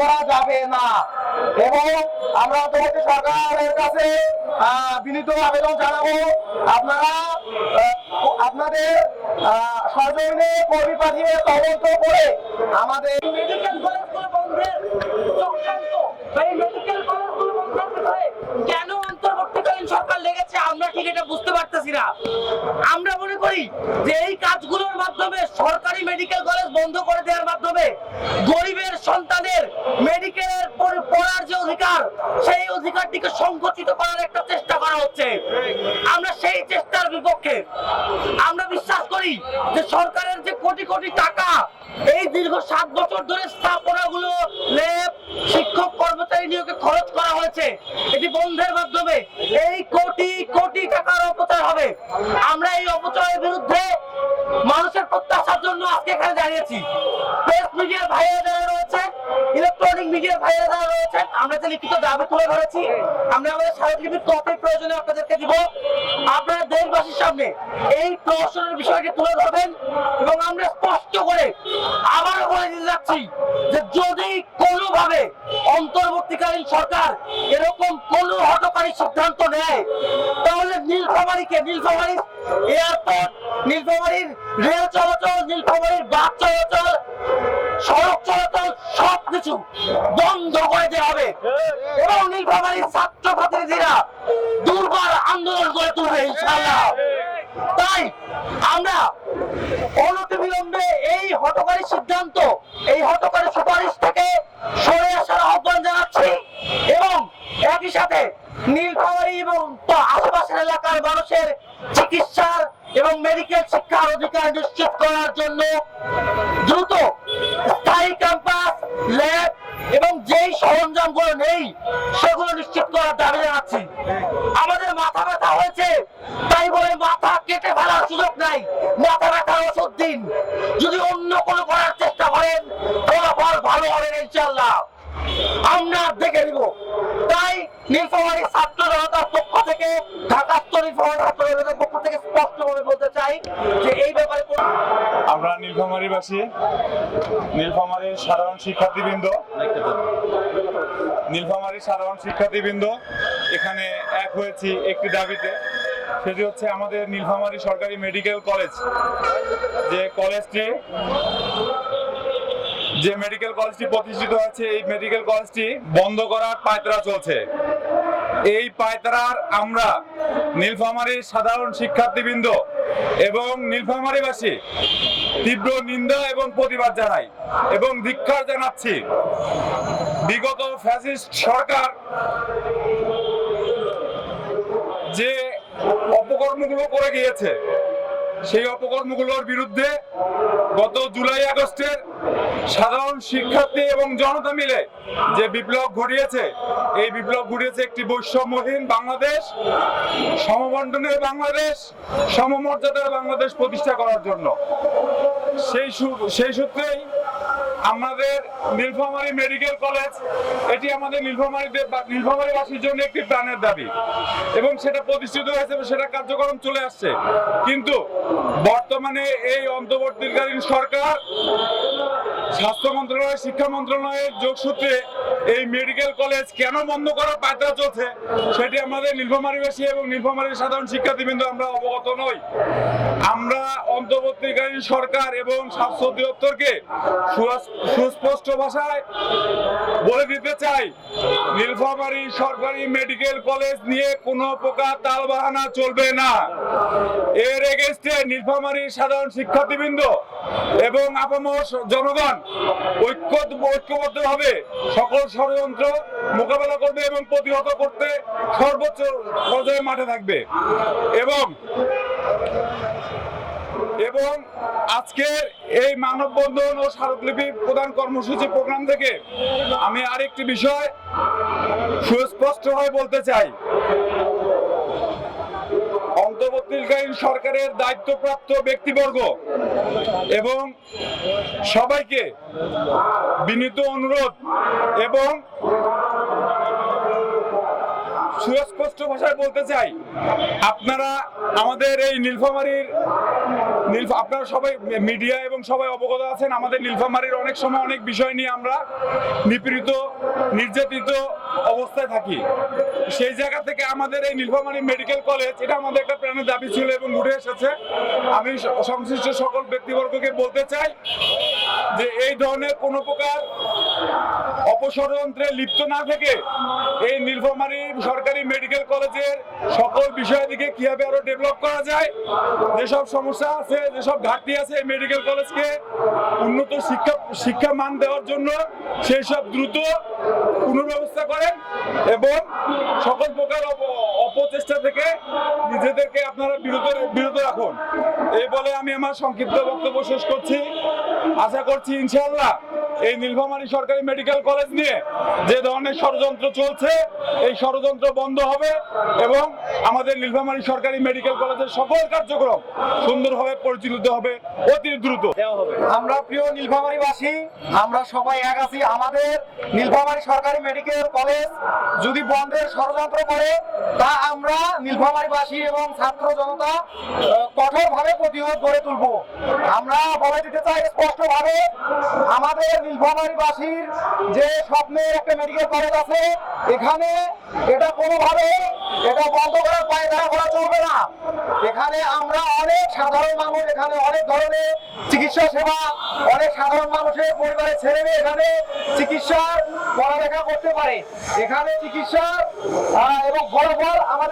করা যাবে না। এবং আমরা অন্তর্বর্তী সরকারের কাছে বিনীত আবেদন জানাব। আপনারা আপনাদের সরজমিনে কর্মী পাঠিয়ে তদন্ত করে আমাদের আমরা ঠিক এটা বুঝতে পারতেছি না। আমরা মনে করি যে এই কাজগুলোর মাধ্যমে সরকারি মেডিকেল কলেজ বন্ধ করে দেওয়ার মাধ্যমে সন্তানের মেডিকেলের পড়ার যে অধিকার, সেই অধিকারটিকে সংকুচিত করার একটা চেষ্টা করা হচ্ছে। আমরা সেই চেষ্টার বিপক্ষে আমরা বিশ্বাস করি যে সরকারের যে কোটি কোটি টাকা এই দীর্ঘ সাত বছর ধরে স্থাপনাগুলো ল্যাব, শিক্ষক, কর্মচারী নিয়োগে খরচ করা হয়েছে, এটি বন্ধের মাধ্যমে এই কোটি অপচয় হবে। আমরা এই অপচয়ের বিরুদ্ধে মানুষের প্রত্যাশার জন্য আজকে এখানে দাঁড়িয়েছি। প্রেস মিডিয়ার ভাইয়েরা যারা রয়েছে ইলেকট্রনিক মিডিয়ার ভাইয়েরা যারা রয়েছেন, আমরা যে লিখিত দাবি তুলে ধরেছি, আমরা আমাদের স্মারকলিপির কপি প্রয়োজনে আপনাদেরকে দিব। আপনারা দেশবাসীর সামনে এই প্রহসনের বিষয়টি তুলে ধরবেন এবং আমরা স্পষ্ট করে আবারও বলে দিতে যাচ্ছি যে যদি কোনোভাবে অন্তর্বর্তীকালীন সরকার এরকম কোনো হটকারী সিদ্ধান্ত নেয়, তাহলে নীলফামারীকে নীলফামারী এয়ারপোর্ট, নীলফামারীর রেল চলাচল, নীলফামারীর বাস চলাচল, সড়ক চলাচল, সবকিছু বন্ধ করে দেওয়া হবে। এবং নীলফামারীর ছাত্র প্রতিনিধিরা দুর্বার আন্দোলন করে তুলবে, ইনশাআল্লাহ। তাই আমরা অনতিবিলম্বে এই হটকারী সিদ্ধান্ত, এই হটকারী সুপারিশ থেকে সরে আসার আহ্বান জানাচ্ছি। এবং একই সাথে নীলফামারী এবং তো আশেপাশের এলাকার মানুষের চিকিৎসার এবং মেডিকেল শিক্ষার অধিকার নিশ্চিত করার জন্য দ্রুত স্থায়ী ক্যাম্পাস ল্যাব এবং যেই সরঞ্জামগুলো নেই, সেগুলো নিশ্চিত করার দাবি জানাচ্ছি আমাদের মাথা ব্যথা হয়েছে, তাই বলে মাথা কেটে ফেলার সুযোগ নাই। মাথা ব্যথার ওষুধ দিন যদি অন্য কোনো করার চেষ্টা করেন ফলাফল ভালো হবে না ইনশাল্লাহ আমরা দেখে নিব তাই নীলফামারী ছাত্র জনতার পক্ষ থেকে ঢাকাস্থ নীলফামারী ছাত্র জনতার পক্ষ থেকে স্পষ্টভাবে বলতে চাই যে এই ব্যাপারে কোনো আমরা নীলফামারীবাসী নীলফামারীর সাধারণ শিক্ষার্থীবৃন্দ। নীলফামারীর সাধারণ শিক্ষার্থীবৃন্দ, এখানে এক হয়েছি একটি দাবিতে। সেটি হচ্ছে আমাদের নীলফামারী সরকারি মেডিকেল কলেজ। যে কলেজটি যে মেডিকেল কলেজটি প্রতিষ্ঠিত হয়েছে, এই মেডিকেল কলেজটি বন্ধ করার পায়তারা চলছে। এই পায়তারার আমরা নীলফামারীর সাধারণ শিক্ষার্থীবৃন্দ এবং নীলফামারীবাসী, তীব্র নিন্দা এবং প্রতিবাদ জানাই এবং ধিক্ষার জানাচ্ছি। বিগত ফ্যাসিস্ট সরকার যে অপকর্মগুলো করে গিয়েছে সেই অপকর্মগুলোর বিরুদ্ধে গত জুলাই আগস্টের সাধারণ শিক্ষার্থী এবং জনতা মিলে যে বিপ্লব ঘটিয়েছে, এই বিপ্লব ঘটিয়েছে একটি বৈষম্যহীন বাংলাদেশ সমবন্টনের বাংলাদেশ, সমমর্যাদার বাংলাদেশ প্রতিষ্ঠা করার জন্য। সেই সেই সূত্রেই আমাদের নীলফামারী মেডিকেল কলেজ, এটি আমাদের নীলফামারী নীলফামারীবাসীর জন্য একটি প্রাণের দাবি। এবং সেটা প্রতিষ্ঠিত হয়েছে এবং সেটা কার্যক্রম চলে আসছে। কিন্তু বর্তমানে এই অন্তর্বর্তীকালীন সরকার স্বাস্থ্য মন্ত্রণালয়, শিক্ষা মন্ত্রণালয়ের যোগসূত্রে এই মেডিকেল কলেজ কেন বন্ধ করার পায়তারা চলছে? সেটি আমাদের নীলফামারীবাসী এবং নীলফামারীর সাধারণ শিক্ষার্থীবৃন্দ আমরা অবগত নই। আমরা অন্তর্বর্তীকালীন সরকার এবং স্বাস্থ্য অধিদপ্তরকে সুস্পষ্ট ভাষায় বলে দিতে চাই নীলফামারী সরকারি মেডিকেল কলেজ নিয়ে কোনো প্রকার তালবাহানা চলবে না। এর এগেস্টে নীলফামারী সাধারণ শিক্ষার্থীবৃন্দ এবং আপামর জনগণ ঐক্য ঐক্যবদ্ধভাবে সকল ষড়যন্ত্র মোকাবেলা করবে এবং প্রতিহত করতে সর্বোচ্চ পর্যায়ে মাঠে থাকবে। এবং এবং আজকের এই মানববন্ধন ও স্মারকলিপি প্রদান কর্মসূচি প্রোগ্রাম থেকে আমি আরেকটি বিষয় সুস্পষ্টভাবে বলতে চাই। অন্তর্বর্তীকালীন সরকারের দায়িত্বপ্রাপ্ত ব্যক্তিবর্গ এবং সবাইকে বিনীত অনুরোধ এবং সুস্পষ্ট ভাষায় বলতে চাই, আপনারা আমাদের এই নীলফামারীর নীলফ আপনারা সবাই মিডিয়া এবং সবাই অবগত আছেন, আমাদের নীলফামারীর অনেক সময় অনেক বিষয় নিয়ে আমরা নিপীড়িত, নির্যাতিত অবস্থায় থাকি। সেই জায়গা থেকে আমাদের এই নীলফামারী মেডিকেল কলেজ, এটা আমাদের একটা প্রাণের দাবি ছিল এবং উঠে এসেছে। আমি সংশ্লিষ্ট সকল ব্যক্তিবর্গকে বলতে চাই যে এই ধরনের কোনো প্রকার অপষড়যন্ত্রে লিপ্ত না থেকে এই নীলফামারী সরকারি মেডিকেল কলেজের সকল বিষয় দিকে কীভাবে আরও ডেভেলপ করা যায়, যেসব সমস্যা আছে, যেসব ঘাটতি আছে এই মেডিকেল কলেজকে উন্নত শিক্ষা শিক্ষা মান দেওয়ার জন্য, সেই সব দ্রুত পুনর্ব্যবস্থা করেন এবং সকল প্রকার অপ- অপচেষ্টা থেকে নিজেদেরকে আপনারা বিরত বিরত রাখুন। এই বলে আমি আমার সংক্ষিপ্ত বক্তব্য শেষ করছি। আশা করছি ইনশাআল্লাহ এই নীলফামারী সরকারি মেডিকেল কলেজ নিয়ে যে ধরনের ষড়যন্ত্র চলছে এই ষড়যন্ত্র বন্ধ হবে এবং আমাদের নীলফামারী সরকারি মেডিকেল কলেজের সকল কার্যক্রম সুন্দরভাবে পরিচালিত হবে অতি দ্রুত। আমরা প্রিয় নীলফামারীবাসী আমরা সবাই এক আছি। আমাদের নীলফামারী সরকারি মেডিকেল কলেজ যদি বন্ধের ষড়যন্ত্র করে তা আমরা নীলফামারীবাসী এবং ছাত্র জনতা কঠোরভাবে প্রতিরোধ গড়ে তুলব। আমরা বলে দিতে চাই স্পষ্টভাবে আমাদের নীলফামারীবাসীর যে স্বপ্নের একটা মেডিকেল কলেজ আছে, এখানে এটা কোনোভাবে, এটা বন্ধ করার পায়ে দাঁড়া করা চলবে না। এখানে আমরা অনেক সাধারণ মানুষ, এখানে অনেক ধরনের চিকিৎসা সেবা, অনেক সাধারণ মানুষের পরিবারের ছেলে মেয়ে এখানে চিকিৎসার পড়ালেখা করতে পারে। এখানে চিকিৎসা এবং ফলাফল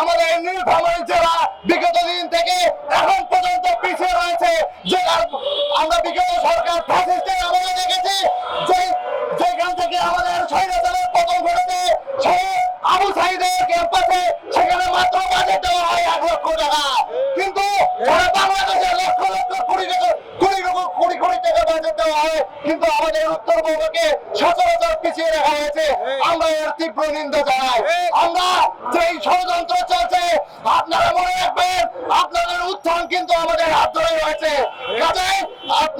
আমাদের নীলফামারী জেলা বিগত দিন থেকে এখন পর্যন্ত পিছিয়ে রয়েছে। জেলার আমরা বিগত সরকার ফ্যাসিস্টের আমলে দেখেছি যে যেখান থেকে আমাদের স্বৈরাচারের পতন ঘটেছে, সেই আবু সাইদের ক্যাম্পাসে সেখানে মাত্র বাজেট দেওয়া হয় এক লক্ষ টাকা। কিন্তু সারা বাংলাদেশে লক্ষ লক্ষ কোটি টাকা কোটি লক্ষ কোটি কোটি টাকা বাজেট দেওয়া হয় কিন্তু আমাদের উত্তরবঙ্গকে সচরাচর পিছিয়ে রাখা হয়েছে আমরা এর তীব্র নিন্দা জানাই। আমরা যেই ষড়যন্ত্র চলছে আপনারা মনে রাখবেন আপনাদের উত্থান কিন্তু আমাদের হাত ধরে রয়েছে।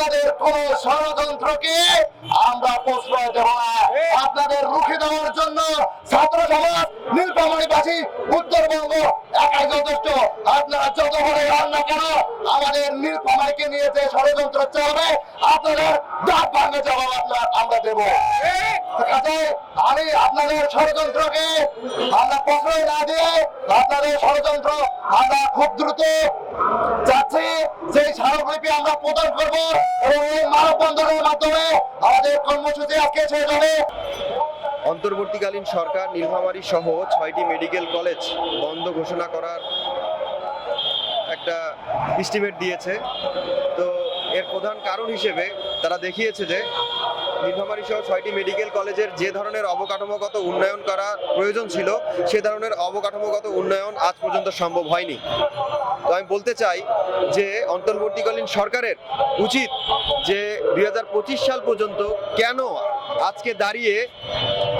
আপনাদের কোন ষড়যন্ত্রকে আমরা প্রশ্রয় দেব না। আপনাদের রুখে দেওয়ার জন্য ছাত্র সমাজ, নীলফামারীবাসী, উত্তরবঙ্গ একাই যথেষ্ট। আপনারা যত বড় রান্না করো, আমাদের নীলপামারিকে নিয়ে যে ষড়যন্ত্র চলবে, আপনাদের দাঁত ভাঙে জবাব আপনার আমরা দেব। আমি আপনাদের ষড়যন্ত্রকে আমরা প্রশ্রয় না দিয়ে আপনাদের ষড়যন্ত্র আমরা খুব দ্রুত যাচ্ছি যে স্মারকলিপি আমরা প্রদান করব এবং এই মানববন্ধনের মাধ্যমে আমাদের কর্মসূচি আজকে শেষ হবে অন্তর্বর্তীকালীন সরকার, নীলফামারী সহ ছয়টি মেডিকেল কলেজ বন্ধ ঘোষণা করার একটা এস্টিমেট দিয়েছে। তো এর প্রধান কারণ হিসেবে তারা দেখিয়েছে যে নীলফামারী সহ ছয়টি মেডিকেল কলেজের যে ধরনের অবকাঠামোগত উন্নয়ন করা প্রয়োজন ছিল, সে ধরনের অবকাঠামোগত উন্নয়ন আজ পর্যন্ত সম্ভব হয়নি। তো আমি বলতে চাই যে, অন্তর্বর্তীকালীন সরকারের উচিত যে দু হাজার পঁচিশ সাল পর্যন্ত কেন আজকে দাঁড়িয়ে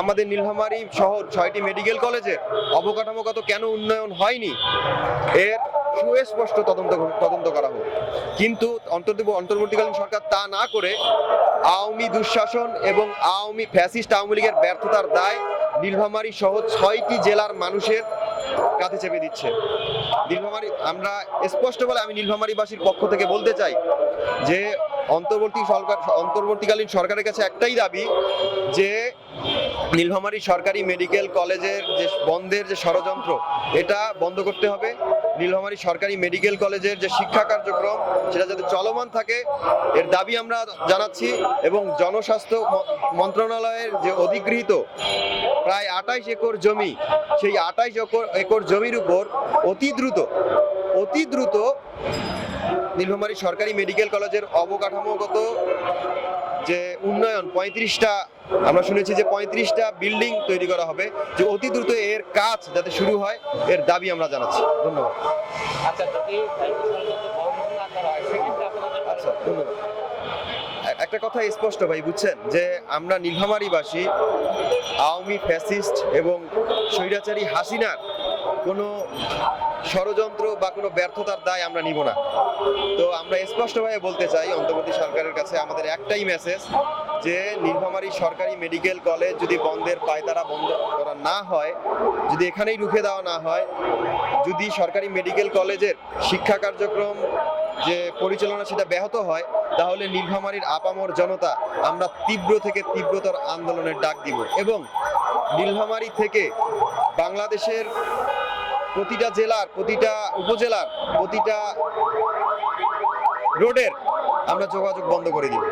আমাদের নীলফামারী শহর ছয়টি মেডিকেল কলেজের অবকাঠামোগত কেন উন্নয়ন হয়নি? এর সুস্পষ্ট তদন্ত তদন্ত করা হোক। কিন্তু অন্তর্বর্তী অন্তর্বর্তীকালীন সরকার তা না করে আওয়ামী দুঃশাসন এবং আওয়ামী ফ্যাসিস্ট আওয়ামী লীগের ব্যর্থতার দায় নীলফামারী সহ ছয়টি জেলার মানুষের কাছে চেপে দিচ্ছে। নীলফামারী আমরা স্পষ্ট বলে আমি নীলফামারীবাসীর পক্ষ থেকে বলতে চাই যে অন্তর্বর্তী সরকার অন্তর্বর্তীকালীন সরকারের কাছে একটাই দাবি যে নীলফামারী সরকারি মেডিকেল কলেজের যে বন্ধের যে ষড়যন্ত্র, এটা বন্ধ করতে হবে। নীলফামারী সরকারি মেডিকেল কলেজের যে শিক্ষা কার্যক্রম, সেটা যাতে চলমান থাকে, এর দাবি আমরা জানাচ্ছি এবং জনস্বাস্থ্য মন্ত্রণালয়ের যে অধিগৃহীত প্রায় আঠাইশ একর জমি, সেই আঠাইশ একর একর জমির উপর অতি দ্রুত অতি দ্রুত নীলফামারী সরকারি মেডিকেল কলেজের অবকাঠামোগত যে উন্নয়ন পঁয়ত্রিশটা আমরা শুনেছি যে পঁয়ত্রিশটা বিল্ডিং তৈরি করা হবে যে অতি দ্রুত এর কাজ যাতে শুরু হয় এর দাবি আমরা জানাচ্ছি। ধন্যবাদ। আচ্ছা আচ্ছা ধন্যবাদ। একটা একটা কথা স্পষ্ট ভাই বুঝছেন? যে আমরা নীলফামারীবাসী আওয়ামী ফ্যাসিস্ট এবং স্বৈরাচারী হাসিনার কোনো ষড়যন্ত্র বা কোনো ব্যর্থতার দায় আমরা নিব না। তো আমরা স্পষ্টভাবে বলতে চাই, অন্তর্বর্তী সরকারের কাছে আমাদের একটাই মেসেজ যে, নীলফামারী সরকারি মেডিকেল কলেজ যদি বন্ধের পায়তারা বন্ধ করা না হয়, যদি এখানেই রুখে দেওয়া না হয়, যদি সরকারি মেডিকেল কলেজের শিক্ষা কার্যক্রম যে পরিচালনা সেটা ব্যাহত হয়, তাহলে নীলফামারীর আপামর জনতা আমরা তীব্র থেকে তীব্রতর আন্দোলনের ডাক দিব। এবং নীলফামারী থেকে বাংলাদেশের প্রতিটা জেলার প্রতিটা উপজেলার প্রতিটা রোডের আমরা যোগাযোগ বন্ধ করে দিব।